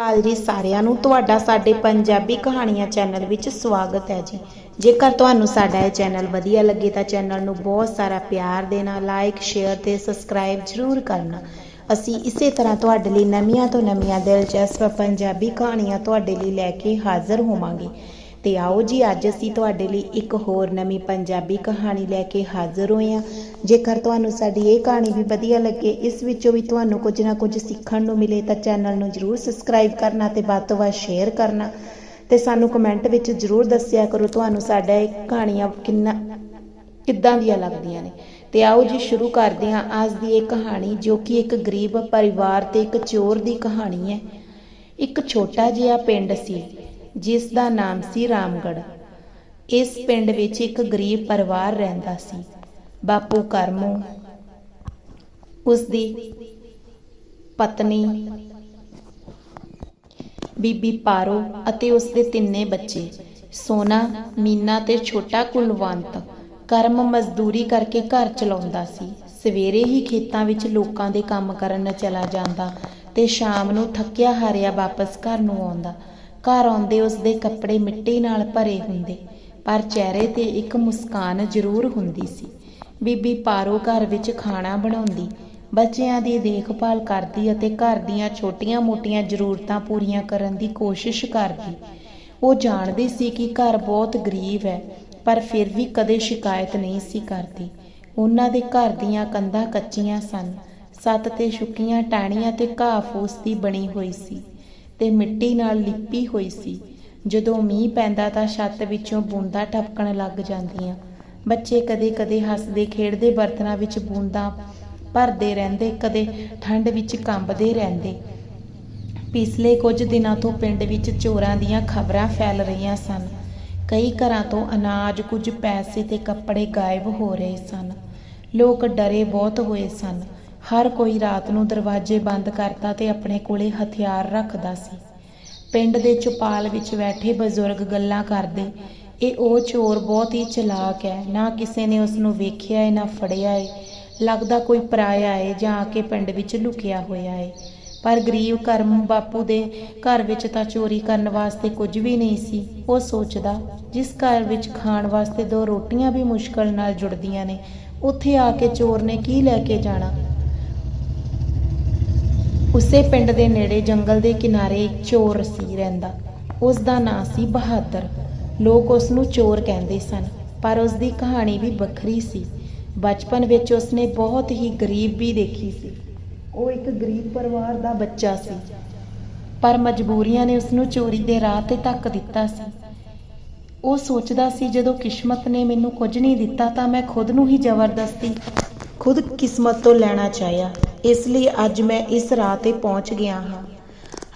ਹਾਲ ਜੀ ਸਾਰਿਆਂ ਨੂੰ, ਤੁਹਾਡਾ ਸਾਡੇ ਪੰਜਾਬੀ ਕਹਾਣੀਆਂ ਚੈਨਲ ਵਿੱਚ ਸਵਾਗਤ ਹੈ ਜੀ। ਜੇਕਰ ਤੁਹਾਨੂੰ ਸਾਡਾ ਇਹ ਚੈਨਲ ਵਧੀਆ ਲੱਗੇ ਤਾਂ ਚੈਨਲ ਨੂੰ ਬਹੁਤ ਸਾਰਾ ਪਿਆਰ ਦੇਣਾ ਲਾਈਕ ਸ਼ੇਅਰ ਤੇ ਸਬਸਕ੍ਰਾਈਬ ਜ਼ਰੂਰ ਕਰਨਾ। ਅਸੀਂ ਇਸੇ ਤਰ੍ਹਾਂ ਤੁਹਾਡੇ ਲਈ ਨਵੀਆਂ ਤੋਂ ਨਵੀਆਂ ਦਿਲਚਸਪ ਪੰਜਾਬੀ ਕਹਾਣੀਆਂ ਤੁਹਾਡੇ ਲਈ ਲੈ ਕੇ ਹਾਜ਼ਰ ਹੋਵਾਂਗੇ। ਤੇ ਆਓ ਜੀ, ਅੱਜ ਅਸੀਂ ਤੁਹਾਡੇ ਲਈ ਇੱਕ ਹੋਰ ਨਵੀਂ ਪੰਜਾਬੀ ਕਹਾਣੀ ਲੈ ਕੇ ਹਾਜ਼ਰ ਹੋਏ ਹਾਂ। ਜੇਕਰ ਤੁਹਾਨੂੰ ਸਾਡੀ ਇਹ ਕਹਾਣੀ ਵੀ ਵਧੀਆ ਲੱਗੇ, ਇਸ ਵਿੱਚੋਂ ਵੀ ਤੁਹਾਨੂੰ ਕੁਝ ਨਾ ਕੁਝ ਸਿੱਖਣ ਨੂੰ ਮਿਲੇ, ਤਾਂ ਚੈਨਲ ਨੂੰ ਜਰੂਰ ਸਬਸਕ੍ਰਾਈਬ ਕਰਨਾ ਤੇ ਵੱਧ ਤੋਂ ਵੱਧ ਸ਼ੇਅਰ ਕਰਨਾ। ਤੇ ਸਾਨੂੰ ਕਮੈਂਟ ਵਿੱਚ ਜਰੂਰ ਦੱਸਿਆ ਕਰੋ ਤੁਹਾਨੂੰ ਸਾਡਾ ਇਹ ਕਹਾਣੀਆਂ ਕਿੰਨਾ, ਕਿੱਦਾਂ ਦੀਆਂ ਲੱਗਦੀਆਂ ਨੇ। ਤੇ ਆਓ ਜੀ, ਸ਼ੁਰੂ ਕਰਦੇ ਹਾਂ। ਅੱਜ ਦੀ ਇਹ ਕਹਾਣੀ ਜੋ ਕਿ ਇੱਕ ਗਰੀਬ ਪਰਿਵਾਰ ਤੇ ਇੱਕ ਚੋਰ ਦੀ ਕਹਾਣੀ ਹੈ। ਇੱਕ ਛੋਟਾ ਜਿਹਾ ਪਿੰਡ ਸੀ। ਜਿਸ ਦਾ ਨਾਮ ਸੀ ਰਾਮਗੜ ਇਸ ਪਿੰਡ ਵਿੱਚ ਇੱਕ ਗਰੀਬ ਪਰਿਵਾਰ ਰਹਿੰਦਾ ਸੀ। ਬਾਪੂ ਕਰਮੋ ਉਸ ਦੀ ਪਤਨੀ ਬੀਬੀ ਪਾਰੋ ਅਤੇ ਉਸ ਦੇ ਤਿੰਨੇ ਬੱਚੇ, ਸੋਨਾ, ਮੀਨਾ ਤੇ ਛੋਟਾ ਕੁਲਵੰਤ, ਕਰਮ ਮਜ਼ਦੂਰੀ ਕਰਕੇ ਘਰ ਚਲਾਉਂਦਾ ਸੀ। ਸਵੇਰੇ ਹੀ ਖੇਤਾਂ ਵਿੱਚ ਲੋਕਾਂ ਦੇ ਕੰਮ ਕਰਨ ਚਲਾ ਜਾਂਦਾ ਤੇ ਸ਼ਾਮ ਨੂੰ ਥੱਕਿਆ ਹਾਰਿਆ ਵਾਪਸ ਘਰ ਨੂੰ ਆਉਂਦਾ। ਘਰ ਆਉਂਦੇ ਉਸ ਦੇ ਕੱਪੜੇ ਮਿੱਟੀ ਨਾਲ ਭਰੇ ਹੁੰਦੇ, ਪਰ ਚਿਹਰੇ ਤੇ ਇੱਕ ਮੁਸਕਾਨ ਜ਼ਰੂਰ ਹੁੰਦੀ ਸੀ। ਬੀਬੀ ਪਾਰੋ ਘਰ ਵਿੱਚ ਖਾਣਾ ਬਣਾਉਂਦੀ, ਬੱਚਿਆਂ ਦੀ ਦੇਖਭਾਲ ਕਰਦੀ ਅਤੇ ਘਰ ਦੀਆਂ ਛੋਟੀਆਂ-ਮੋਟੀਆਂ ਜ਼ਰੂਰਤਾਂ ਪੂਰੀਆਂ ਕਰਨ ਦੀ ਕੋਸ਼ਿਸ਼ ਕਰਦੀ। ਉਹ ਜਾਣਦੀ ਸੀ ਕਿ ਘਰ ਬਹੁਤ ਗਰੀਬ ਹੈ, ਪਰ ਫਿਰ ਵੀ ਕਦੇ ਸ਼ਿਕਾਇਤ ਨਹੀਂ ਸੀ ਕਰਦੀ। ਉਹਨਾਂ ਦੇ ਘਰ ਦੀਆਂ ਕੰਧਾਂ ਕੱਚੀਆਂ ਸਨ, ਸੱਤ ਤੇ ਸੁੱਕੀਆਂ ਟਾਹਣੀਆਂ ਤੇ ਘਾਹ ਫੂਸ ਦੀ ਬਣੀ ਹੋਈ ਸੀ। ਤੇ ਮਿੱਟੀ ਨਾਲ ਲਿਪੀ ਹੋਈ ਸੀ। ਜਦੋਂ ਮੀਂਹ ਪੈਂਦਾ ਤਾਂ ਛੱਤ ਵਿੱਚੋਂ ਬੂੰਦਾਂ ਟਪਕਣ ਲੱਗ ਜਾਂਦੀਆਂ। ਬੱਚੇ ਕਦੇ-ਕਦੇ ਹੱਸਦੇ, ਖੇਡਦੇ, ਬਰਤਨਾਂ ਵਿੱਚ ਬੂੰਦਾਂ ਭਰਦੇ ਰਹਿੰਦੇ, ਕਦੇ ਠੰਡ ਵਿੱਚ ਕੰਬਦੇ ਰਹਿੰਦੇ। ਪਿਛਲੇ ਕੁਝ ਦਿਨਾਂ ਤੋਂ ਪਿੰਡ ਵਿੱਚ ਚੋਰਾਂ ਦੀਆਂ ਖਬਰਾਂ ਫੈਲ ਰਹੀਆਂ ਸਨ। ਕਈ ਘਰਾਂ ਤੋਂ ਅਨਾਜ, ਕੁਝ ਪੈਸੇ ਤੇ ਕੱਪੜੇ ਗਾਇਬ ਹੋ ਰਹੇ ਸਨ। ਲੋਕ ਡਰੇ ਬਹੁਤ ਹੋਏ ਸਨ। ਹਰ ਕੋਈ ਰਾਤ ਨੂੰ ਦਰਵਾਜ਼ੇ ਬੰਦ ਕਰਦਾ ਤੇ ਆਪਣੇ ਕੋਲੇ ਹਥਿਆਰ ਰੱਖਦਾ ਸੀ। ਪਿੰਡ ਦੇ ਚੁਪਾਲ ਵਿੱਚ ਬੈਠੇ ਬਜ਼ੁਰਗ ਗੱਲਾਂ ਕਰਦੇ, ਇਹ ਉਹ ਚੋਰ ਬਹੁਤ ਹੀ ਚਲਾਕ ਹੈ, ਨਾ ਕਿਸੇ ਨੇ ਉਸ ਨੂੰ ਵੇਖਿਆ ਹੈ ਨਾ ਫੜਿਆ ਹੈ ਲੱਗਦਾ ਕੋਈ ਪਰਾਇਆ ਹੈ ਜਾਂ ਆ ਕੇ ਪਿੰਡ ਵਿੱਚ ਲੁਕਿਆ ਹੋਇਆ ਹੈ ਪਰ ਗਰੀਬ ਕਰਮ ਬਾਪੂ ਦੇ ਘਰ ਵਿੱਚ ਤਾਂ ਚੋਰੀ ਕਰਨ ਵਾਸਤੇ ਕੁਝ ਵੀ ਨਹੀਂ ਸੀ। ਉਹ ਸੋਚਦਾ, ਜਿਸ ਘਰ ਵਿੱਚ ਖਾਣ ਵਾਸਤੇ ਦੋ ਰੋਟੀਆਂ ਵੀ ਮੁਸ਼ਕਲ ਨਾਲ ਜੁੜਦੀਆਂ ਨੇ, ਉੱਥੇ ਆ ਕੇ ਚੋਰ ਨੇ ਕੀ ਲੈ ਕੇ ਜਾਣਾ? ਉਸੇ ਪਿੰਡ ਦੇ ਨੇੜੇ ਜੰਗਲ ਦੇ ਕਿਨਾਰੇ ਇੱਕ ਚੋਰ ਸੀ ਰਹਿੰਦਾ। ਉਸ ਦਾ ਨਾਂ ਸੀ ਬਹਾਦਰ। ਲੋਕ ਉਸ ਨੂੰ ਚੋਰ ਕਹਿੰਦੇ ਸਨ, ਪਰ ਉਸ ਦੀ ਕਹਾਣੀ ਵੀ ਵੱਖਰੀ ਸੀ। ਬਚਪਨ ਵਿੱਚ ਉਸਨੇ ਬਹੁਤ ਹੀ ਗਰੀਬੀ ਦੇਖੀ ਸੀ। ਉਹ ਇੱਕ ਗਰੀਬ ਪਰਿਵਾਰ ਦਾ ਬੱਚਾ ਸੀ। ਪਰ ਮਜਬੂਰੀਆਂ ਨੇ ਉਸ ਨੂੰ ਚੋਰੀ ਦੇ ਰਾਹ ਤੇ ਧੱਕ ਦਿੱਤਾ ਸੀ। ਉਹ ਸੋਚਦਾ ਸੀ, ਜਦੋਂ ਕਿਸਮਤ ਨੇ ਮੈਨੂੰ ਕੁਝ ਨਹੀਂ ਦਿੱਤਾ ਤਾਂ ਮੈਂ ਖੁਦ ਨੂੰ ਹੀ ਜ਼ਬਰਦਸਤੀ, ਖੁਦ ਕਿਸਮਤ ਤੋਂ ਲੈਣਾ ਚਾਹਿਆ। ਇਸ ਲਈ ਅੱਜ ਮੈਂ ਇਸ ਰਾਹ ਤੇ ਪਹੁੰਚ ਗਿਆ ਹਾਂ।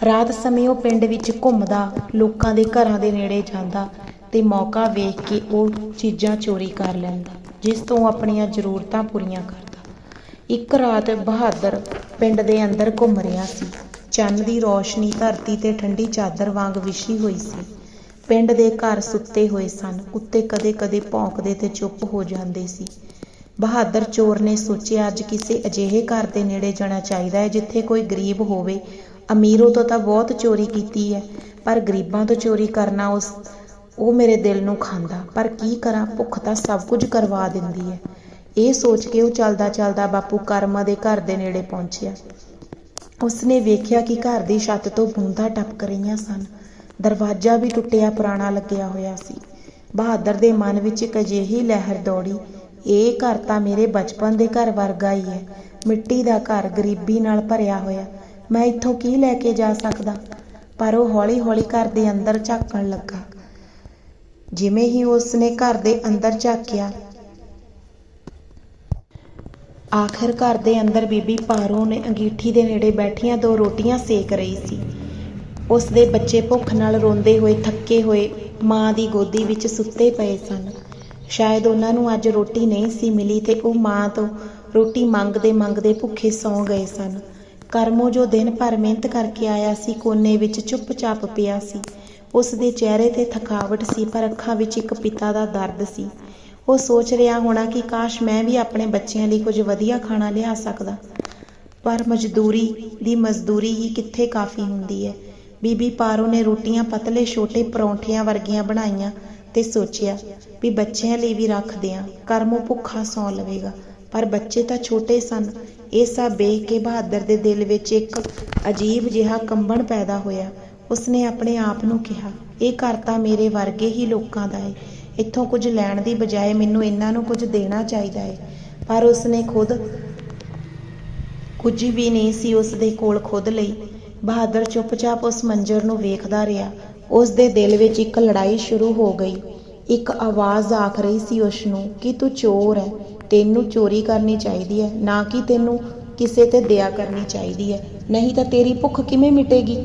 ਰਾਤ ਸਮੇਂ ਉਹ ਪਿੰਡ ਵਿੱਚ ਘੁੰਮਦਾ, ਲੋਕਾਂ ਦੇ ਘਰਾਂ ਦੇ ਨੇੜੇ ਜਾਂਦਾ ਤੇ ਮੌਕਾ ਵੇਖ ਕੇ ਉਹ ਚੀਜ਼ਾਂ ਚੋਰੀ ਕਰ ਲੈਂਦਾ, ਜਿਸ ਤੋਂ ਆਪਣੀਆਂ ਜ਼ਰੂਰਤਾਂ ਪੂਰੀਆਂ ਕਰਦਾ। ਇੱਕ ਰਾਤ ਬਹਾਦਰ ਪਿੰਡ ਦੇ ਅੰਦਰ ਘੁੰਮ ਰਿਹਾ ਸੀ। ਚੰਨ ਦੀ ਰੋਸ਼ਨੀ ਧਰਤੀ ਤੇ ਠੰਡੀ ਚਾਦਰ ਵਾਂਗ ਵਿਛੀ ਹੋਈ ਸੀ। ਪਿੰਡ ਦੇ ਘਰ ਸੁੱਤੇ ਹੋਏ ਸਨ ਕੁੱਤੇ ਕਦੇ-ਕਦੇ ਭੌਂਕਦੇ ਤੇ ਚੁੱਪ ਹੋ ਜਾਂਦੇ ਸੀ। ਬਹਾਦਰ ਚੋਰ ਨੇ ਸੋਚਿਆ, ਅੱਜ ਕਿਸੇ ਅਜਿਹੇ ਘਰ ਦੇ ਨੇੜੇ ਜਾਣਾ ਚਾਹੀਦਾ ਹੈ ਜਿੱਥੇ ਕੋਈ ਗਰੀਬ ਹੋਵੇ। ਅਮੀਰੋਂ ਤੋਂ ਤਾਂ ਬਹੁਤ ਚੋਰੀ ਕੀਤੀ ਹੈ, ਪਰ ਗਰੀਬਾਂ ਤੋਂ ਚੋਰੀ ਕਰਨਾ ਉਸ, ਉਹ ਮੇਰੇ ਦਿਲ ਨੂੰ ਖਾਂਦਾ। ਪਰ ਕੀ ਕਰਾਂ? ਭੁੱਖ ਤਾਂ ਸਭ ਕੁਝ ਕਰਵਾ ਦਿੰਦੀ ਹੈ। ਇਹ ਸੋਚ ਕੇ ਉਹ ਚੱਲਦਾ ਚੱਲਦਾ ਬਾਪੂ ਕਰਮਾ ਦੇ ਘਰ ਦੇ ਨੇੜੇ ਪਹੁੰਚਿਆ। ਉਸਨੇ ਵੇਖਿਆ ਕਿ ਘਰ ਦੀ ਛੱਤ ਤੋਂ ਬੂੰਦਾਂ ਟਪਕ ਰਹੀਆਂ ਸਨ। ਦਰਵਾਜ਼ਾ ਵੀ ਟੁੱਟਿਆ, ਪੁਰਾਣਾ ਲੱਗਿਆ ਹੋਇਆ ਸੀ। ਬਹਾਦਰ ਦੇ ਮਨ ਵਿੱਚ ਇੱਕ ਅਜਿਹੀ ਲਹਿਰ ਦੌੜੀ ਇਹ ਘਰ ਤਾਂ ਮੇਰੇ ਬਚਪਨ ਦੇ ਘਰ ਵਰਗਾ ਹੀ ਹੈ। ਮਿੱਟੀ ਦਾ ਘਰ ਗਰੀਬੀ ਨਾਲ ਭਰਿਆ ਹੋਇਆ। ਮੈਂ ਇੱਥੋਂ ਕੀ ਲੈ ਕੇ ਜਾ ਸਕਦਾ? ਪਰ ਉਹ ਹੌਲੀ-ਹੌਲੀ ਘਰ ਦੇ ਅੰਦਰ ਝਾਕਣ ਲੱਗਾ। ਜਿਵੇਂ ਹੀ ਉਸਨੇ ਘਰ ਦੇ ਅੰਦਰ ਝਾਕਿਆ ਆਖਰ ਘਰ ਦੇ ਅੰਦਰ ਬੀਬੀ ਪਾਰੋ ਨੇ ਅੰਗੀਠੀ ਦੇ ਨੇੜੇ ਬੈਠੀਆਂ ਦੋ ਰੋਟੀਆਂ ਸੇਕ ਰਹੀ ਸੀ। ਉਸ ਦੇ ਬੱਚੇ ਭੁੱਖ ਨਾਲ ਰੋਂਦੇ ਹੋਏ, ਥੱਕੇ ਹੋਏ ਮਾਂ ਦੀ ਗੋਦੀ ਵਿੱਚ ਸੁੱਤੇ ਪਏ ਸਨ। ਸ਼ਾਇਦ ਉਹਨਾਂ ਨੂੰ ਅੱਜ ਰੋਟੀ ਨਹੀਂ ਸੀ ਮਿਲੀ ਤੇ ਉਹ ਮਾਂ ਤੋਂ ਰੋਟੀ ਮੰਗਦੇ ਮੰਗਦੇ ਭੁੱਖੇ ਸੌਂ ਗਏ ਸਨ। ਕਰਮੋ ਜੋ ਦਿਨ ਭਰ ਮਿਹਨਤ ਕਰਕੇ ਆਇਆ ਸੀ, ਕੋਨੇ ਵਿੱਚ ਚੁੱਪਚਾਪ ਪਿਆ ਸੀ। ਉਸ ਦੇ ਚਿਹਰੇ ਤੇ ਥਕਾਵਟ ਸੀ, ਪਰ ਅੱਖਾਂ ਵਿੱਚ ਇੱਕ ਪਿਤਾ ਦਾ ਦਰਦ ਸੀ। ਉਹ ਸੋਚ ਰਿਹਾ ਹੋਣਾ ਕਿ ਕਾਸ਼ ਮੈਂ ਵੀ ਆਪਣੇ ਬੱਚਿਆਂ ਲਈ ਕੁਝ ਵਧੀਆ ਖਾਣਾ ਲਿਆ ਸਕਦਾ। ਪਰ ਮਜ਼ਦੂਰੀ ਦੀ ਮਜ਼ਦੂਰੀ ਹੀ ਕਿੱਥੇ ਕਾਫੀ ਹੁੰਦੀ ਹੈ। ਬੀਬੀ ਪਾਰੋ ਨੇ ਰੋਟੀਆਂ ਪਤਲੇ ਛੋਟੇ ਪਰੌਂਠਿਆਂ ਵਰਗੀਆਂ ਬਣਾਈਆਂ ਤੇ ਸੋਚਿਆ ਵੀ ਬੱਚਿਆਂ ਲਈ ਵੀ ਰੱਖਦੇ ਆਂ, ਕਰਮੋ ਭੁੱਖਾ ਸੌਂ ਲਵੇਗਾ। ਪਰ ਬੱਚੇ ਤਾਂ ਛੋਟੇ ਸਨ। ਇਹ ਸਭ ਵੇਖ ਕੇ ਬਹਾਦਰ ਦੇ ਦਿਲ ਵਿੱਚ ਇੱਕ ਅਜੀਬ ਜਿਹਾ ਕੰਬਣ ਪੈਦਾ ਹੋਇਆ। ਉਸਨੇ ਆਪਣੇ ਆਪ ਨੂੰ ਕਿਹਾ, ਇਹ ਘਰ ਤਾਂ ਮੇਰੇ ਵਰਗੇ ਹੀ ਲੋਕਾਂ ਦਾ ਹੈ ਇੱਥੋਂ ਕੁਝ ਲੈਣ ਦੀ ਬਜਾਏ ਮੈਨੂੰ ਇਹਨਾਂ ਨੂੰ ਕੁਝ ਦੇਣਾ ਚਾਹੀਦਾ ਹੈ ਪਰ ਉਸਨੇ ਖੁਦ ਕੁਝ ਵੀ ਨਹੀਂ ਸੀ ਉਸ ਦੇ ਕੋਲ ਖੁਦ ਲਈ। ਬਹਾਦਰ ਚੁੱਪਚਾਪ ਉਸ ਮੰਜ਼ਰ ਨੂੰ ਵੇਖਦਾ ਰਿਹਾ। ਉਸ ਦੇ ਦਿਲ ਵਿੱਚ ਇੱਕ ਲੜਾਈ ਸ਼ੁਰੂ ਹੋ ਗਈ। ਇੱਕ ਆਵਾਜ਼ ਆਖ ਰਹੀ ਸੀ ਉਸ ਨੂੰ ਕਿ ਤੂੰ ਚੋਰ ਹੈ ਤੈਨੂੰ ਚੋਰੀ ਕਰਨੀ ਚਾਹੀਦੀ ਹੈ ਨਾ ਕਿ ਤੈਨੂੰ ਕਿਸੇ ਤੇ ਦਇਆ ਕਰਨੀ ਚਾਹੀਦੀ ਹੈ ਨਹੀਂ ਤਾਂ ਤੇਰੀ ਭੁੱਖ ਕਿਵੇਂ ਮਿਟੇਗੀ?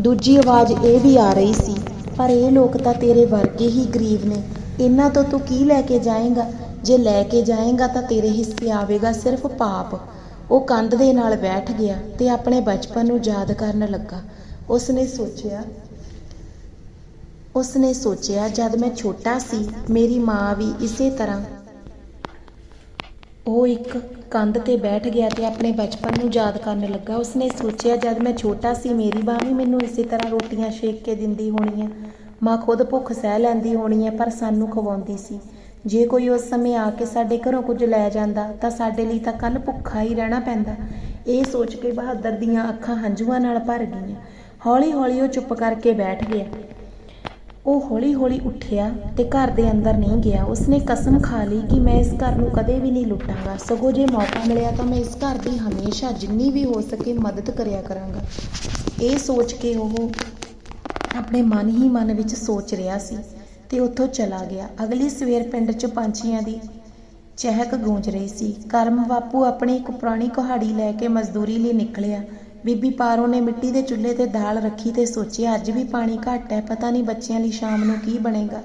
ਦੂਜੀ ਆਵਾਜ਼ ਇਹ ਵੀ ਆ ਰਹੀ ਸੀ, ਪਰ ਇਹ ਲੋਕ ਤਾਂ ਤੇਰੇ ਵਰਗੇ ਹੀ ਗਰੀਬ ਨੇ। ਇਹਨਾਂ ਤੋਂ ਤੂੰ ਕੀ ਲੈ ਕੇ ਜਾਏਗਾ? ਜੇ ਲੈ ਕੇ ਜਾਏਗਾ ਤਾਂ ਤੇਰੇ ਹਿੱਸੇ ਆਵੇਗਾ ਸਿਰਫ ਪਾਪ। ਉਹ ਕੰਧ ਦੇ ਨਾਲ ਬੈਠ ਗਿਆ ਤੇ ਆਪਣੇ ਬਚਪਨ ਨੂੰ ਯਾਦ ਕਰਨ ਲੱਗਾ। ਉਸਨੇ ਸੋਚਿਆ ਉਸਨੇ ਸੋਚਿਆ, ਜਦ ਮੈਂ ਛੋਟਾ ਸੀ, ਮੇਰੀ ਮਾਂ ਵੀ ਇਸੇ ਤਰ੍ਹਾਂ। ਉਹ ਇੱਕ ਕੰਧ ਤੇ ਬੈਠ ਗਿਆ ਤੇ ਆਪਣੇ ਬਚਪਨ ਨੂੰ ਯਾਦ ਕਰਨ ਲੱਗਾ। ਉਸਨੇ ਸੋਚਿਆ, ਜਦ ਮੈਂ ਛੋਟਾ ਸੀ, ਮੇਰੀ ਮਾਂ ਵੀ ਮੈਨੂੰ ਇਸੇ ਤਰ੍ਹਾਂ ਰੋਟੀਆਂ ਛੇਕ ਕੇ ਦਿੰਦੀ ਹੋਣੀ ਹੈ ਮਾਂ ਖੁਦ ਭੁੱਖ ਸਹਿ ਲੈਂਦੀ ਹੋਣੀ ਹੈ, ਪਰ ਸਾਨੂੰ ਖਵਾਉਂਦੀ ਸੀ। ਜੇ ਕੋਈ ਉਸ ਸਮੇਂ ਆ ਕੇ ਸਾਡੇ ਘਰੋਂ ਕੁਝ ਲੈ ਜਾਂਦਾ, ਤਾਂ ਸਾਡੇ ਲਈ ਤਾਂ ਕੱਲ ਭੁੱਖਾ ਹੀ ਰਹਿਣਾ ਪੈਂਦਾ। ਇਹ ਸੋਚ ਕੇ ਬਹਾਦਰ ਦੀਆਂ ਅੱਖਾਂ ਹੰਝੂਆਂ ਨਾਲ ਭਰ ਗਈਆਂ। ਹੌਲੀ-ਹੌਲੀ ਉਹ ਚੁੱਪ ਕਰਕੇ ਬੈਠ ਗਿਆ। ਉਹ ਹੌਲੀ-ਹੌਲੀ ਉੱਠਿਆ ਤੇ ਘਰ ਦੇ ਅੰਦਰ ਨਹੀਂ ਗਿਆ। ਉਸਨੇ ਕਸਮ ਖਾ ਲਈ ਕਿ ਮੈਂ ਇਸ ਘਰ ਨੂੰ ਕਦੇ ਵੀ ਨਹੀਂ ਲੁੱਟਾਂਗਾ। ਸਗੋਂ ਜੇ ਮੌਕਾ ਮਿਲਿਆ ਤਾਂ ਮੈਂ ਇਸ ਘਰ ਦੀ ਹਮੇਸ਼ਾ ਜਿੰਨੀ ਵੀ ਹੋ ਸਕੇ ਮਦਦ ਕਰਿਆ ਕਰਾਂਗਾ। ਇਹ ਸੋਚ ਕੇ ਉਹ ਆਪਣੇ ਮਨ ਹੀ ਮਨ ਵਿੱਚ ਸੋਚ ਰਿਹਾ ਸੀ ਤੇ ਉੱਥੋਂ ਚਲਾ ਗਿਆ। ਅਗਲੀ ਸਵੇਰ ਪਿੰਡ 'ਚ ਪੰਛੀਆਂ ਦੀ ਚਹਿਕ ਗੂੰਜ ਰਹੀ ਸੀ। ਕਰਮ ਬਾਪੂ ਆਪਣੀ ਇੱਕ ਪੁਰਾਣੀ ਕੁਹਾੜੀ ਲੈ ਕੇ ਮਜ਼ਦੂਰੀ ਲਈ ਨਿਕਲਿਆ। ਬੀਬੀ ਪਾਰੋ ਨੇ ਮਿੱਟੀ ਦੇ ਚੁੱਲ੍ਹੇ ਤੇ ਦਾਲ ਰੱਖੀ ਤੇ ਸੋਚਿਆ, ਅੱਜ ਵੀ ਪਾਣੀ ਘੱਟ ਹੈ, ਪਤਾ ਨਹੀਂ ਬੱਚਿਆਂ ਲਈ ਸ਼ਾਮ ਨੂੰ ਕੀ ਬਣੇਗਾ।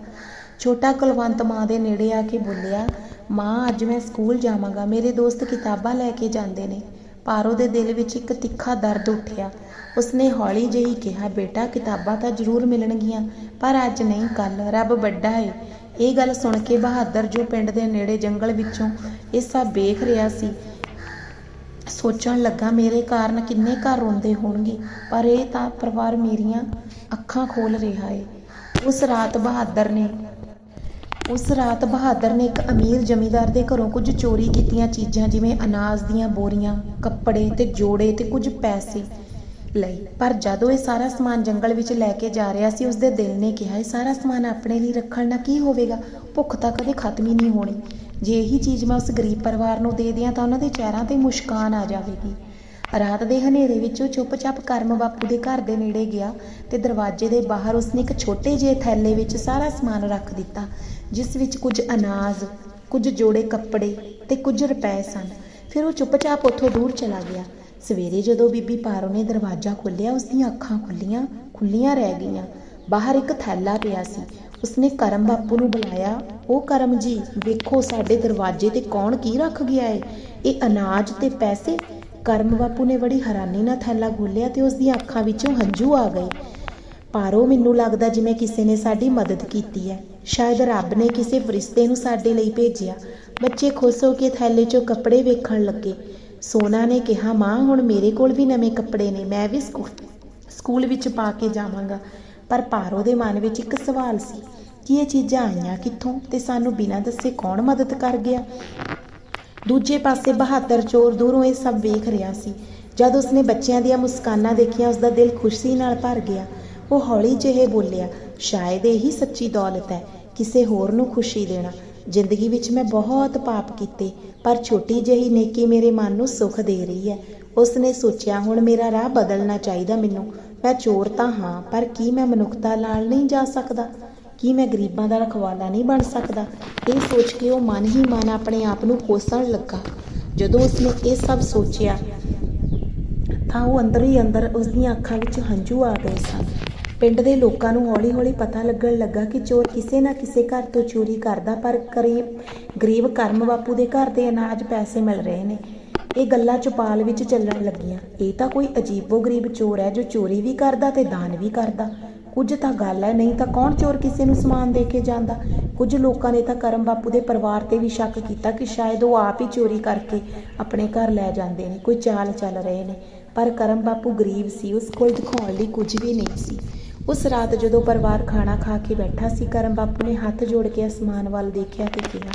ਛੋਟਾ ਕੁਲਵੰਤ ਮਾਂ ਦੇ ਨੇੜੇ ਆ ਕੇ ਬੋਲਿਆ, ਮਾਂ, ਅੱਜ ਮੈਂ ਸਕੂਲ ਜਾਵਾਂਗਾ, ਮੇਰੇ ਦੋਸਤ ਕਿਤਾਬਾਂ ਲੈ ਕੇ ਜਾਂਦੇ ਨੇ। ਪਾਰੋ ਦੇ ਦਿਲ ਵਿੱਚ ਇੱਕ ਤਿੱਖਾ ਦਰਦ ਉੱਠਿਆ। ਉਸਨੇ ਹੌਲੀ ਜਿਹੀ ਕਿਹਾ, ਬੇਟਾ, ਕਿਤਾਬਾਂ ਤਾਂ ਜ਼ਰੂਰ ਮਿਲਣਗੀਆਂ, ਪਰ ਅੱਜ ਨਹੀਂ ਕੱਲ ਰੱਬ ਵੱਡਾ ਏ। ਇਹ ਗੱਲ ਸੁਣ ਕੇ ਬਹਾਦਰ ਜੋ ਪਿੰਡ ਦੇ ਨੇੜੇ ਜੰਗਲ ਵਿੱਚੋਂ ਇਹ ਸਭ ਵੇਖ ਰਿਹਾ ਸੀ। ਸੋਚਣ ਲੱਗਾ, ਮੇਰੇ ਕਾਰਨ ਕਿੰਨੇ ਘਰ ਰੋਂਦੇ ਹੋਣਗੇ, ਪਰ ਇਹ ਤਾਂ ਪਰਿਵਾਰ ਮੇਰੀਆਂ ਅੱਖਾਂ ਖੋਲ ਰਿਹਾ ਏ। ਉਸ ਰਾਤ ਬਹਾਦਰ ਨੇ, ਉਸ ਰਾਤ ਬਹਾਦਰ ਨੇ ਇੱਕ ਅਮੀਰ ਜ਼ਮੀਂਦਾਰ ਦੇ ਘਰੋਂ ਕੁਝ ਚੋਰੀ ਕੀਤੀਆਂ ਚੀਜ਼ਾਂ, ਜਿਵੇਂ ਅਨਾਜ ਦੀਆਂ ਬੋਰੀਆਂ, ਕੱਪੜੇ ਤੇ ਜੋੜੇ ਤੇ ਕੁਝ ਪੈਸੇ ਲਈ ਪਰ ਜਦੋਂ ਇਹ ਸਾਰਾ ਸਮਾਨ ਜੰਗਲ ਵਿੱਚ ਲੈ ਕੇ ਜਾ ਰਿਹਾ ਸੀ, ਉਸਦੇ ਦਿਲ ਨੇ ਕਿਹਾ, ਇਹ ਸਾਰਾ ਸਮਾਨ ਆਪਣੇ ਲਈ ਰੱਖਣ ਨਾਲ ਕੀ ਹੋਵੇਗਾ? ਭੁੱਖ ਤਾਂ ਕਦੇ ਖਤਮ ਹੀ ਨਹੀਂ ਹੋਣੀ। ਜੇ ਇਹੀ ਚੀਜ਼ ਮੈਂ ਉਸ ਗਰੀਬ ਪਰਿਵਾਰ ਨੂੰ ਦੇ ਦਿਆਂ ਤਾਂ ਉਹਨਾਂ ਦੇ ਚਿਹਰਿਆਂ ਤੇ ਮੁਸਕਾਨ ਆ ਜਾਵੇਗੀ। ਰਾਤ ਦੇ ਹਨੇਰੇ ਵਿੱਚ ਉਹ ਚੁੱਪਚਾਪ ਕਰਮ ਬਾਪੂ ਦੇ ਘਰ ਦੇ ਨੇੜੇ ਗਿਆ ਤੇ ਦਰਵਾਜ਼ੇ ਦੇ ਬਾਹਰ ਉਸਨੇ ਇੱਕ ਛੋਟੇ ਜਿਹੇ ਥੈਲੇ ਵਿੱਚ ਸਾਰਾ ਸਮਾਨ ਰੱਖ ਦਿੱਤਾ, ਜਿਸ ਵਿੱਚ ਕੁਝ ਅਨਾਜ, ਕੁਝ ਜੋੜੇ ਕੱਪੜੇ ਤੇ ਕੁਝ ਰੁਪਏ ਸਨ। ਫਿਰ ਉਹ ਚੁੱਪਚਾਪ ਉੱਥੋਂ ਦੂਰ ਚਲਾ ਗਿਆ। ਸਵੇਰੇ ਜਦੋਂ ਬੀਬੀ ਪਾਰੋ ਨੇ ਦਰਵਾਜ਼ਾ ਖੋਲ੍ਹਿਆ ਉਸ ਦੀਆਂ ਅੱਖਾਂ ਖੁੱਲੀਆਂ ਖੁੱਲੀਆਂ ਰਹਿ ਗਈਆਂ। ਬਾਹਰ ਇੱਕ ਥੈਲਾ ਪਿਆ ਸੀ। ਉਸਨੇ ਕਰਮ ਬਾਪੂ ਨੂੰ ਬੁਲਾਇਆ। ਉਹ ਕਰਮ ਜੀ, ਵੇਖੋ ਸਾਡੇ ਦਰਵਾਜ਼ੇ ਤੇ ਕੌਣ ਕੀ ਰੱਖ ਗਿਆ ਏ? ਇਹ ਅਨਾਜ ਤੇ ਪੈਸੇ? ਕਰਮ ਬਾਪੂ ਨੇ ਬੜੀ ਹੈਰਾਨੀ ਨਾਲ ਥੈਲਾ ਖੋਲ੍ਹਿਆ ਤੇ ਉਸ ਦੀਆਂ ਅੱਖਾਂ ਵਿੱਚੋਂ ਹੰਝੂ ਆ ਗਏ। ਪਾਰੋ, ਮੈਨੂੰ ਲੱਗਦਾ ਜਿਵੇਂ ਕਿਸੇ ਨੇ ਸਾਡੀ ਮਦਦ ਕੀਤੀ ਹੈ। ਸ਼ਾਇਦ ਰੱਬ ਨੇ ਕਿਸੇ ਫਰਿਸ਼ਤੇ ਨੂੰ ਸਾਡੇ ਲਈ ਭੇਜਿਆ। ਬੱਚੇ ਖੁਸ਼ ਹੋ ਕੇ ਥੈਲੇ 'ਚੋਂ ਕੱਪੜੇ ਵੇਖਣ ਲੱਗੇ। ਸੋਨਾ ਨੇ ਕਿਹਾ, ਮਾਂ, ਹੁਣ ਮੇਰੇ ਕੋਲ ਵੀ ਨਵੇਂ ਕੱਪੜੇ ਨੇ, ਮੈਂ ਵੀ ਸਕੂ- ਸਕੂਲ ਵਿੱਚ ਪਾ ਕੇ ਜਾਵਾਂਗਾ। ਪਰ ਪਾਰੋ ਦੇ ਮਨ ਵਿੱਚ ਇੱਕ ਸਵਾਲ ਸੀ, ਕਿ ਇਹ ਚੀਜ਼ਾਂ ਆਈਆਂ ਕਿੱਥੋਂ ਤੇ ਸਾਨੂੰ ਬਿਨਾਂ ਦੱਸੇ ਕੌਣ ਮਦਦ ਕਰ ਗਿਆ? ਦੂਜੇ ਪਾਸੇ ਬਹਾਦਰ ਚੋਰ ਦੂਰੋਂ ਇਹ ਸਭ ਵੇਖ ਰਿਹਾ ਸੀ। ਜਦ ਉਸਨੇ ਬੱਚਿਆਂ ਦੀਆਂ ਮੁਸਕਾਨਾਂ ਦੇਖੀਆਂ, ਉਸਦਾ ਦਿਲ ਖੁਸ਼ੀ ਨਾਲ ਭਰ ਗਿਆ। ਉਹ ਹੌਲੀ ਜਿਹੇ ਬੋਲਿਆ, ਸ਼ਾਇਦ ਇਹੀ ਸੱਚੀ ਦੌਲਤ ਹੈ, ਕਿਸੇ ਹੋਰ ਨੂੰ ਖੁਸ਼ੀ ਦੇਣਾ। ਜ਼ਿੰਦਗੀ ਵਿੱਚ ਮੈਂ ਬਹੁਤ ਪਾਪ ਕੀਤੇ, ਪਰ ਛੋਟੀ ਜਿਹੀ ਨੇਕੀ ਮੇਰੇ ਮਨ ਨੂੰ ਸੁੱਖ ਦੇ ਰਹੀ ਹੈ। ਉਸਨੇ ਸੋਚਿਆ, ਹੁਣ ਮੇਰਾ ਰਾਹ ਬਦਲਣਾ ਚਾਹੀਦਾ ਮੈਨੂੰ। ਮੈਂ ਚੋਰ ਤਾਂ ਹਾਂ, ਪਰ ਕੀ ਮੈਂ ਮਨੁੱਖਤਾ ਨਾਲ ਨਹੀਂ ਜਾ ਸਕਦਾ? ਕੀ ਮੈਂ ਗਰੀਬਾਂ ਦਾ ਰਖਵਾਲਾ ਨਹੀਂ ਬਣ ਸਕਦਾ? ਇਹ ਸੋਚ ਕੇ ਉਹ ਮਨ ਹੀ ਮਨ ਆਪਣੇ ਆਪ ਨੂੰ ਕੋਸਣ ਲੱਗਾ। ਜਦੋਂ ਉਸਨੇ ਇਹ ਸਭ ਸੋਚਿਆ, ਤਾਂ ਉਹ ਅੰਦਰ ਹੀ ਅੰਦਰ ਉਸ ਦੀਆਂ ਅੱਖਾਂ ਵਿੱਚ ਹੰਝੂ ਆ ਗਏ ਸਨ। ਪਿੰਡ ਦੇ ਲੋਕਾਂ ਨੂੰ ਹੌਲੀ-ਹੌਲੀ ਪਤਾ ਲੱਗਣ ਲੱਗਾ ਕਿ ਚੋਰ ਕਿਸੇ ਨਾ ਕਿਸੇ ਘਰ ਤੋਂ ਚੋਰੀ ਕਰਦਾ, ਪਰ ਗਰੀਬ ਗਰੀਬ ਕਰਮ ਬਾਪੂ ਦੇ ਘਰ ਦੇ ਅਨਾਜ ਪੈਸੇ ਮਿਲ ਰਹੇ ਨੇ। ਇਹ ਗੱਲਾਂ ਚੁਪਾਲ ਵਿੱਚ ਚੱਲਣ ਲੱਗੀਆਂ। ਇਹ ਤਾਂ ਕੋਈ ਅਜੀਬੋ-ਗਰੀਬ ਚੋਰ ਹੈ ਜੋ ਚੋਰੀ ਵੀ ਕਰਦਾ ਤੇ ਦਾਨ ਵੀ ਕਰਦਾ। ਕੁਝ ਤਾਂ ਗੱਲ ਹੈ, ਨਹੀਂ ਤਾਂ ਕੌਣ ਚੋਰ ਕਿਸੇ ਨੂੰ ਸਮਾਨ ਦੇ ਕੇ ਜਾਂਦਾ? ਕੁਝ ਲੋਕਾਂ ਨੇ ਤਾਂ ਕਰਮ ਬਾਪੂ ਦੇ ਪਰਿਵਾਰ ਤੇ ਵੀ ਸ਼ੱਕ ਕੀਤਾ ਕਿ ਸ਼ਾਇਦ ਉਹ ਆਪ ਹੀ ਚੋਰੀ ਕਰਕੇ ਆਪਣੇ ਘਰ ਲੈ ਜਾਂਦੇ ਨੇ, ਕੋਈ ਚਾਲ ਚੱਲ ਰਹੇ ਨੇ। ਪਰ ਕਰਮ ਬਾਪੂ ਗਰੀਬ ਸੀ, ਉਸ ਕੋਲ ਦਿਖਾਉਣ ਲਈ ਕੁਝ ਵੀ ਨਹੀਂ ਸੀ। ਉਸ ਰਾਤ ਜਦੋਂ ਪਰਿਵਾਰ ਖਾਣਾ ਖਾ ਕੇ ਬੈਠਾ ਸੀ, ਕਰਮ ਬਾਪੂ ਨੇ ਹੱਥ ਜੋੜ ਕੇ ਅਸਮਾਨ ਵੱਲ ਦੇਖਿਆ ਤੇ ਕਿਹਾ,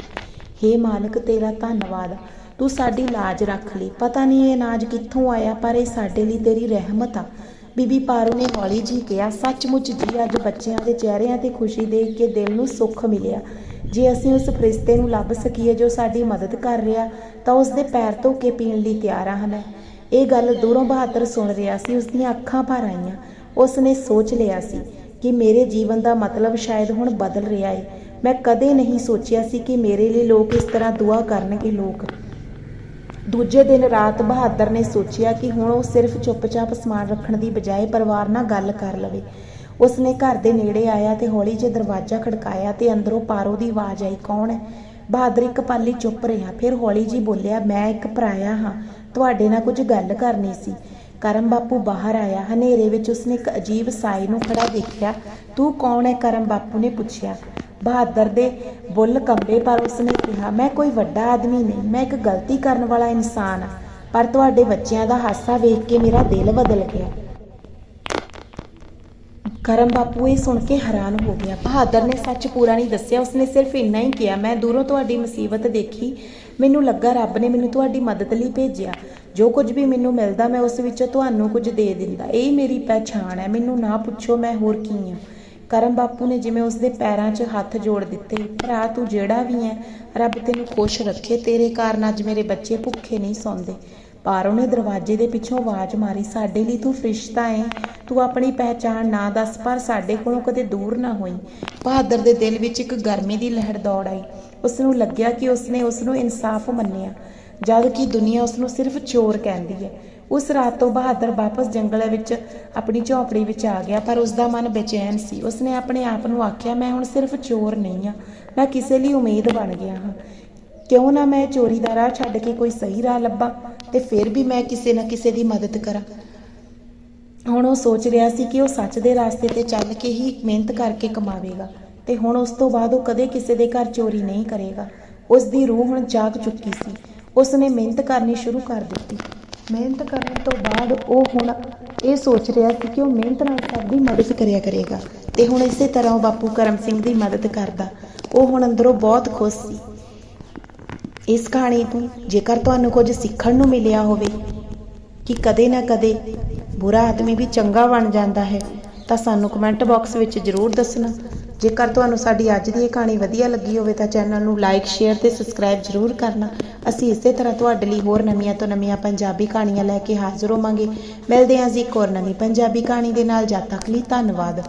ਹੇ ਮਾਲਕ, ਤੇਰਾ ਧੰਨਵਾਦ। ਤੂੰ ਸਾਡੀ ਲਾਜ ਰੱਖ ਲਈ। ਪਤਾ ਨਹੀਂ ਇਹ ਅਨਾਜ ਕਿੱਥੋਂ ਆਇਆ, ਪਰ ਇਹ ਸਾਡੇ ਲਈ ਤੇਰੀ ਰਹਿਮਤ ਆ। ਬੀਬੀ ਪਾਰੂ ਨੇ ਹੌਲੀ ਜੀ ਕਿਹਾ, ਸੱਚਮੁੱਚ ਜੀ, ਅੱਜ ਬੱਚਿਆਂ ਦੇ ਚਿਹਰਿਆਂ ਤੇ ਖੁਸ਼ੀ ਦੇਖ ਕੇ ਦਿਲ ਨੂੰ ਸੁੱਖ ਮਿਲਿਆ। ਜੇ ਅਸੀਂ ਉਸ ਫਰਿਸ਼ਤੇ ਨੂੰ ਲੱਭ ਸਕੀਏ ਜੋ ਸਾਡੀ ਮਦਦ ਕਰ ਰਿਹਾ, ਤਾਂ ਉਸ ਦੇ ਪੈਰ ਧੋ ਕੇ ਪੀਣ ਲਈ ਤਿਆਰ ਹਾਂ ਮੈਂ। ਇਹ ਗੱਲ ਦੂਰੋਂ ਬਹਾਦਰ ਸੁਣ ਰਿਹਾ ਸੀ, ਉਸ ਦੀਆਂ ਅੱਖਾਂ ਭਰ ਆਈਆਂ। ਉਸ ਨੇ ਸੋਚ ਲਿਆ ਸੀ ਕਿ ਮੇਰੇ ਜੀਵਨ ਦਾ ਮਤਲਬ ਸ਼ਾਇਦ ਹੁਣ ਬਦਲ ਰਿਹਾ ਏ। ਮੈਂ ਕਦੇ ਨਹੀਂ ਸੋਚਿਆ ਸੀ ਕਿ ਮੇਰੇ ਲਈ ਲੋਕ ਇਸ ਤਰ੍ਹਾਂ ਦੁਆ ਕਰਨਗੇ ਲੋਕ। ਦੂਜੇ ਦਿਨ ਰਾਤ ਬਹਾਦਰ ਨੇ ਸੋਚਿਆ ਕਿ ਹੁਣ ਉਹ ਸਿਰਫ ਚੁੱਪਚਾਪ ਸਮਾਨ ਰੱਖਣ ਦੀ ਬਜਾਏ ਪਰਿਵਾਰ ਨਾਲ ਗੱਲ ਕਰ ਲਵੇ। ਉਸ ਨੇ ਘਰ ਦੇ ਨੇੜੇ ਆਇਆ ਤੇ ਹੌਲੀ ਜਿਹੀ ਦਰਵਾਜ਼ਾ ਖੜਕਾਇਆ ਤੇ ਅੰਦਰੋਂ ਪਾਰੋ ਦੀ ਆਵਾਜ਼ ਆਈ, ਕੌਣ ਹੈ? ਬਹਾਦਰ ਇੱਕ ਪਾਲੀ ਚੁੱਪ ਰਿਹਾ, ਫਿਰ ਹੌਲੀ ਜੀ ਬੋਲਿਆ, ਮੈਂ ਇੱਕ ਭਰਾਇਆ ਹਾਂ, ਤੁਹਾਡੇ ਨਾਲ ਕੁਝ ਗੱਲ ਕਰਨੀ ਸੀ। ਕਰਮ ਬਾਪੂ ਬਾਹਰ ਆਇਆ, ਹਨੇਰੇ ਵਿੱਚ ਉਸਨੇ ਇੱਕ ਅਜੀਬ ਸਾਈ ਨੂੰ ਖੜਾ ਦੇਖਿਆ। ਤੂੰ ਕੌਣ ਹੈ? ਕਰਮ ਬਾਪੂ ਨੇ ਪੁੱਛਿਆ। ਬਹਾਦਰ ਦੇ ਬੁੱਲ ਕੰਬੇ, ਪਰ ਉਸਨੇ ਕਿਹਾ, ਮੈਂ ਕੋਈ ਵੱਡਾ ਆਦਮੀ ਨਹੀਂ, ਮੈਂ ਇੱਕ ਗਲਤੀ ਕਰਨ ਵਾਲਾ ਇਨਸਾਨ ਹਾਂ, ਪਰ ਤੁਹਾਡੇ ਬੱਚਿਆਂ ਦਾ ਹਾਸਾ ਵੇਖ ਕੇ ਮੇਰਾ ਦਿਲ ਬਦਲ ਗਿਆ। ਕਰਮ ਬਾਪੂ ਇਹ ਸੁਣ ਕੇ ਹੈਰਾਨ ਹੋ ਗਿਆ। ਬਹਾਦਰ ਨੇ ਸੱਚ ਪੂਰਾ ਨਹੀਂ ਦੱਸਿਆ, ਉਸਨੇ ਸਿਰਫ ਇੰਨਾ ਹੀ ਕਿਹਾ, ਮੈਂ ਦੂਰੋਂ ਤੁਹਾਡੀ ਮੁਸੀਬਤ ਦੇਖੀ, ਮੈਨੂੰ ਲੱਗਾ ਰੱਬ ਨੇ ਮੈਨੂੰ ਤੁਹਾਡੀ ਮਦਦ ਲਈ ਭੇਜਿਆ, ਜੋ ਕੁਝ ਵੀ ਮੈਨੂੰ ਮਿਲਦਾ, ਮੈਂ ਉਸ ਵਿੱਚੋਂ ਤੁਹਾਨੂੰ ਕੁਝ ਦੇ ਦਿੰਦਾ, ਇਹ ਮੇਰੀ ਪਹਿਚਾਣ ਹੈ, ਮੈਨੂੰ ਨਾ ਪੁੱਛੋ ਮੈਂ ਹੋਰ ਕੀ ਹਾਂ। ਕਰਮ ਬਾਪੂ ਨੇ ਜਿਵੇਂ ਉਸਦੇ ਪੈਰਾਂ 'ਚ ਹੱਥ ਜੋੜ ਦਿੱਤੇ, ਭਰਾ, ਤੂੰ ਜਿਹੜਾ ਵੀ ਹੈ ਰੱਬ ਤੈਨੂੰ ਖੁਸ਼ ਰੱਖੇ, ਤੇਰੇ ਕਾਰਨ ਅੱਜ ਮੇਰੇ ਬੱਚੇ ਭੁੱਖੇ ਨਹੀਂ ਸੌਂਦੇ। ਪਾਰੋ ਨੇ ਦਰਵਾਜ਼ੇ ਦੇ ਪਿੱਛੋਂ ਆਵਾਜ਼ ਮਾਰੀ, ਸਾਡੇ ਲਈ ਤੂੰ ਫਰਿਸ਼ਤਾ ਏ ਤੂੰ ਆਪਣੀ ਪਹਿਚਾਣ ਨਾ ਦੱਸ, ਪਰ ਸਾਡੇ ਕੋਲੋਂ ਕਦੇ ਦੂਰ ਨਾ ਹੋਈ। ਬਹਾਦਰ ਦੇ ਦਿਲ ਵਿੱਚ ਇੱਕ ਗਰਮੀ ਦੀ ਲਹਿਰ ਦੌੜ ਆਈ। ਉਸ ਨੂੰ ਲੱਗਿਆ ਕਿ ਉਸਨੇ ਉਸ ਨੂੰ ਇਨਸਾਫ ਮੰਨਿਆ, ਜਦ ਕਿ ਦੁਨੀਆ ਉਸ ਨੂੰ ਸਿਰਫ ਚੋਰ ਕਹਿੰਦੀ ਹੈ ਉਸ ਰਾਤ ਤੋਂ ਬਹਾਦਰ ਵਾਪਸ ਜੰਗਲ ਵਿੱਚ ਆਪਣੀ ਝੌਂਪੜੀ ਵਿੱਚ ਆ ਗਿਆ, ਪਰ ਉਸ ਦਾ ਮਨ ਬੇਚੈਨ ਸੀ। ਉਸਨੇ ਆਪਣੇ ਆਪ ਨੂੰ ਆਖਿਆ, ਮੈਂ ਹੁਣ ਸਿਰਫ ਚੋਰ ਨਹੀਂ ਹਾਂ, ਮੈਂ ਕਿਸੇ ਲਈ ਉਮੀਦ ਬਣ ਗਿਆ ਹਾਂ। ਕਿਉਂ ਨਾ ਮੈਂ ਚੋਰੀ ਦਾ ਰਾਹ ਛੱਡ ਕੇ ਕੋਈ ਸਹੀ ਰਾਹ ਲੱਭਾਂ ਤੇ ਫਿਰ ਵੀ ਮੈਂ ਕਿਸੇ ਨਾ ਕਿਸੇ ਦੀ ਮਦਦ ਕਰਾਂ। ਹੁਣ ਉਹ ਸੋਚ ਰਿਹਾ ਸੀ ਕਿ ਉਹ ਸੱਚ ਦੇ ਰਸਤੇ ਤੇ ਚੱਲ ਕੇ ਹੀ ਮਿਹਨਤ ਕਰਕੇ ਕਮਾਵੇਗਾ ਤੇ ਹੁਣ ਉਸ ਤੋਂ ਬਾਅਦ ਉਹ ਕਦੇ ਕਿਸੇ ਦੇ ਘਰ ਚੋਰੀ ਨਹੀਂ ਕਰੇਗਾ। ਉਸ ਦੀ ਰੂਹ ਹੁਣ ਜਾਗ ਚੁੱਕੀ ਸੀ। ਉਸ ਨੇ ਮਿਹਨਤ ਕਰਨੀ ਸ਼ੁਰੂ ਕਰ ਦਿੱਤੀ। ਮਿਹਨਤ ਕਰਨ ਤੋਂ ਬਾਅਦ ਉਹ ਹੁਣ ਇਹ ਸੋਚ ਰਿਹਾ ਸੀ ਕਿ ਉਹ ਮਿਹਨਤ ਨਾਲ ਸਭ ਦੀ ਮਦਦ ਕਰਿਆ ਕਰੇਗਾ ਤੇ ਹੁਣ ਇਸੇ ਤਰ੍ਹਾਂ ਉਹ ਬਾਪੂ ਕਰਮ ਸਿੰਘ ਦੀ ਮਦਦ ਕਰਦਾ। ਉਹ ਹੁਣ ਅੰਦਰੋਂ ਬਹੁਤ ਖੁਸ਼ ਸੀ। ਇਸ ਕਹਾਣੀ ਤੋਂ ਜੇਕਰ ਤੁਹਾਨੂੰ ਕੁਝ ਸਿੱਖਣ ਨੂੰ ਮਿਲਿਆ ਹੋਵੇ ਕਿ ਕਦੇ ਨਾ ਕਦੇ ਬੁਰਾ ਆਦਮੀ ਵੀ ਚੰਗਾ ਬਣ ਜਾਂਦਾ ਹੈ, ਤਾਂ ਸਾਨੂੰ ਕਮੈਂਟ ਬਾਕਸ ਵਿੱਚ ਜ਼ਰੂਰ ਦੱਸਣਾ। ਜੇਕਰ ਤੁਹਾਨੂੰ ਸਾਡੀ ਅੱਜ ਦੀ ਇਹ ਕਹਾਣੀ ਵਧੀਆ ਲੱਗੀ ਹੋਵੇ ਤਾਂ ਚੈਨਲ ਨੂੰ ਲਾਈਕ, ਸ਼ੇਅਰ ਤੇ ਸਬਸਕ੍ਰਾਈਬ ਜ਼ਰੂਰ ਕਰਨਾ। ਅਸੀਂ ਇਸੇ ਤਰ੍ਹਾਂ ਤੁਹਾਡੇ ਲਈ ਹੋਰ ਨਵੀਆਂ ਤੋਂ ਨਵੀਆਂ ਪੰਜਾਬੀ ਕਹਾਣੀਆਂ ਲੈ ਕੇ ਹਾਜ਼ਰ ਹੋਵਾਂਗੇ। ਮਿਲਦੇ ਹਾਂ ਜੀ ਇੱਕ ਹੋਰ ਨਵੀਂ ਪੰਜਾਬੀ ਕਹਾਣੀ ਦੇ ਨਾਲ। ਜਦ ਤੱਕ ਲਈ ਧੰਨਵਾਦ।